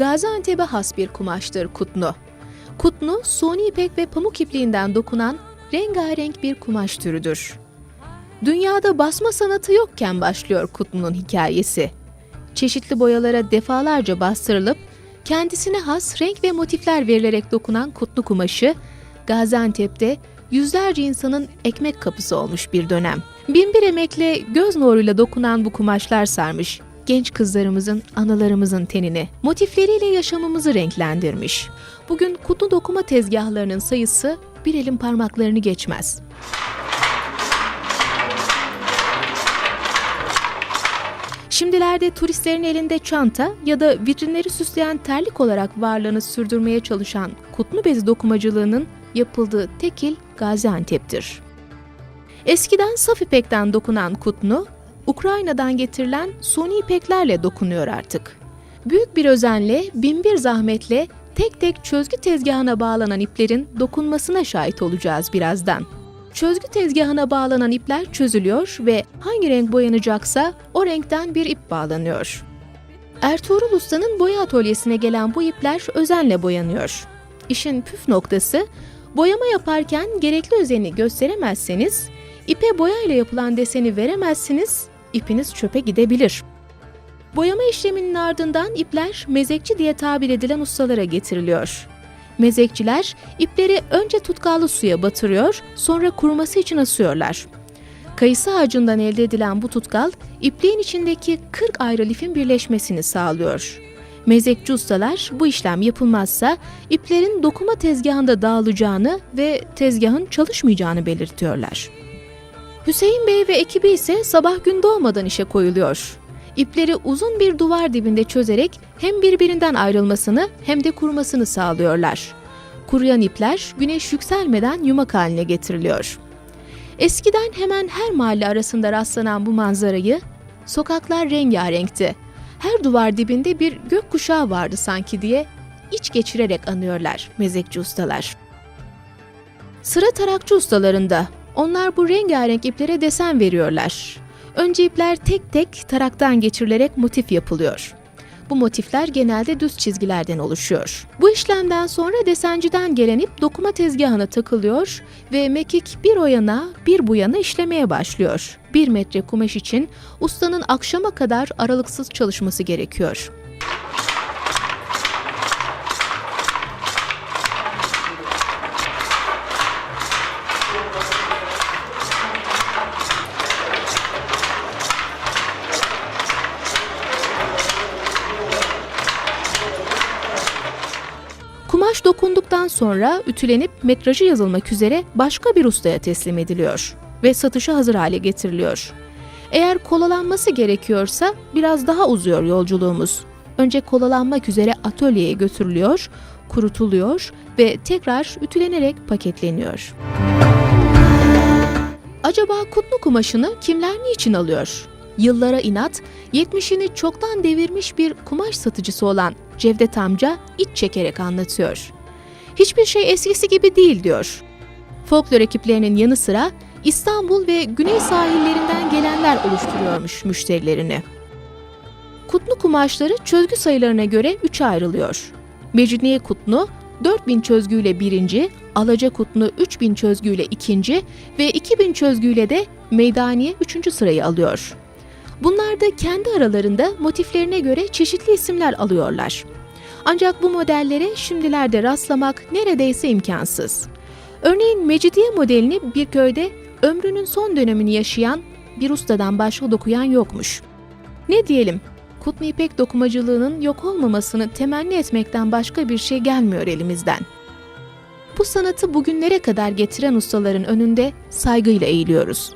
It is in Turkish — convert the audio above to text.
Gaziantep'e has bir kumaştır kutnu. Kutnu, suni ipek ve pamuk ipliğinden dokunan rengarenk bir kumaş türüdür. Dünyada basma sanatı yokken başlıyor kutnunun hikayesi. Çeşitli boyalara defalarca bastırılıp kendisine has renk ve motifler verilerek dokunan kutlu kumaşı Gaziantep'te yüzlerce insanın ekmek kapısı olmuş bir dönem. Binbir emekle göz nuruyla dokunan bu kumaşlar sarmış genç kızlarımızın, analarımızın tenini, motifleriyle yaşamımızı renklendirmiş. Bugün kutlu dokuma tezgahlarının sayısı bir elin parmaklarını geçmez. Şimdilerde turistlerin elinde çanta ya da vitrinleri süsleyen terlik olarak varlığını sürdürmeye çalışan kutlu bezi dokumacılığının yapıldığı tek il Gaziantep'tir. Eskiden saf ipekten dokunan kutnu, Ukrayna'dan getirilen suni ipeklerle dokunuyor artık. Büyük bir özenle, binbir zahmetle tek tek çözgü tezgahına bağlanan iplerin dokunmasına şahit olacağız birazdan. Çözgü tezgahına bağlanan ipler çözülüyor ve hangi renk boyanacaksa o renkten bir ip bağlanıyor. Ertuğrul Usta'nın boya atölyesine gelen bu ipler özenle boyanıyor. İşin püf noktası, boyama yaparken gerekli özeni gösteremezseniz, ipe boya ile yapılan deseni veremezsiniz, ipiniz çöpe gidebilir. Boyama işleminin ardından ipler mezekçi diye tabir edilen ustalara getiriliyor. Mezekçiler ipleri önce tutkallı suya batırıyor, sonra kuruması için asıyorlar. Kayısı ağacından elde edilen bu tutkal, ipliğin içindeki 40 ayrı lifin birleşmesini sağlıyor. Mezekçi ustalar bu işlem yapılmazsa iplerin dokuma tezgahında dağılacağını ve tezgahın çalışmayacağını belirtiyorlar. Hüseyin Bey ve ekibi ise sabah gün doğmadan işe koyuluyor. İpleri uzun bir duvar dibinde çözerek hem birbirinden ayrılmasını hem de kurumasını sağlıyorlar. Kuruyan ipler güneş yükselmeden yumak haline getiriliyor. Eskiden hemen her mahalle arasında rastlanan bu manzarayı, sokaklar rengarenkti. Her duvar dibinde bir gök kuşağı vardı sanki diye iç geçirerek anıyorlar mezekçi ustalar. Sıra tarakçı ustalarında onlar bu rengarenk iplere desen veriyorlar. Önce ipler tek tek taraktan geçirilerek motif yapılıyor. Bu motifler genelde düz çizgilerden oluşuyor. Bu işlemden sonra desenciden gelen ip dokuma tezgahına takılıyor ve mekik bir o yana bir bu yana işlemeye başlıyor. Bir metre kumaş için ustanın akşama kadar aralıksız çalışması gerekiyor. Kumaş dokunduktan sonra ütülenip metrajı yazılmak üzere başka bir ustaya teslim ediliyor ve satışa hazır hale getiriliyor. Eğer kolalanması gerekiyorsa biraz daha uzuyor yolculuğumuz. Önce kolalanmak üzere atölyeye götürülüyor, kurutuluyor ve tekrar ütülenerek paketleniyor. Acaba kutlu kumaşını kimler niçin alıyor? Yıllara inat, 70'ini çoktan devirmiş bir kumaş satıcısı olan Cevdet amca iç çekerek anlatıyor. Hiçbir şey eskisi gibi değil diyor. Folklor ekiplerinin yanı sıra İstanbul ve güney sahillerinden gelenler oluşturuyormuş müşterilerini. Kutlu kumaşları çözgü sayılarına göre üçe ayrılıyor. Mecidiye kutlu 4000 çözgüyle birinci, Alaca kutlu 3000 çözgüyle ikinci ve 2000 çözgüyle de Meydaniye üçüncü sırayı alıyor. Bunlar da kendi aralarında motiflerine göre çeşitli isimler alıyorlar. Ancak bu modellere şimdilerde rastlamak neredeyse imkansız. Örneğin Mecidiye modelini bir köyde ömrünün son dönemini yaşayan bir ustadan başka dokuyan yokmuş. Ne diyelim, Kutlu İpek dokumacılığının yok olmamasını temenni etmekten başka bir şey gelmiyor elimizden. Bu sanatı bugünlere kadar getiren ustaların önünde saygıyla eğiliyoruz.